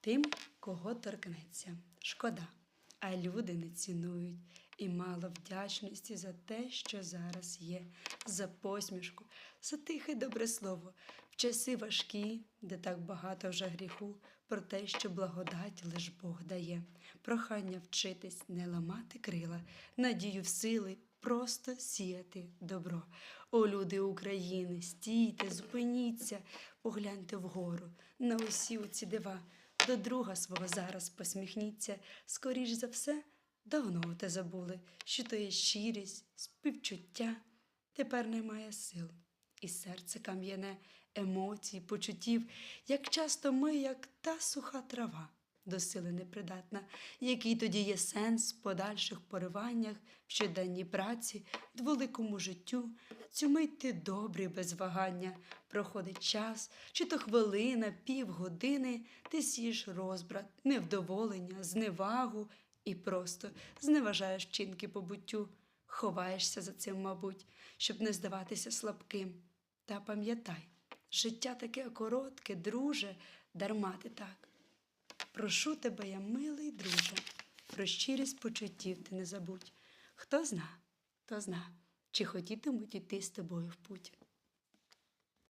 тим, кого торкнеться. Шкода, а люди не цінують. І мало вдячності за те, що зараз є, за посмішку, за тихе добре слово, в часи важкі, де так багато вже гріху, про те, що благодать лиш Бог дає, прохання вчитись, не ламати крила, надію в сили, просто сіяти добро. О, люди України, стійте, зупиніться, погляньте вгору на усі оці дива. До друга свого зараз посміхніться, скоріш за все, давно те забули, що то є щирість, співчуття. Тепер немає сил, і серце кам'яне, емоцій, почуттів, як часто ми, як та суха трава, до сили непридатна, який тоді є сенс в подальших пориваннях, в щоденній праці, дволикому життю, цю мить ти добрий без вагання, проходить час, чи то хвилина, півгодини, ти сієш розбрат, невдоволення, зневагу і просто зневажаєш вчинки побуттю, ховаєшся за цим, мабуть, щоб не здаватися слабким. Та пам'ятай, життя таке коротке, друже, дарма ти так. Прошу тебе, я милий друже, про щирість почуттів ти не забудь. Хто зна, хто зна, чи хотітимуть іти з тобою в путь.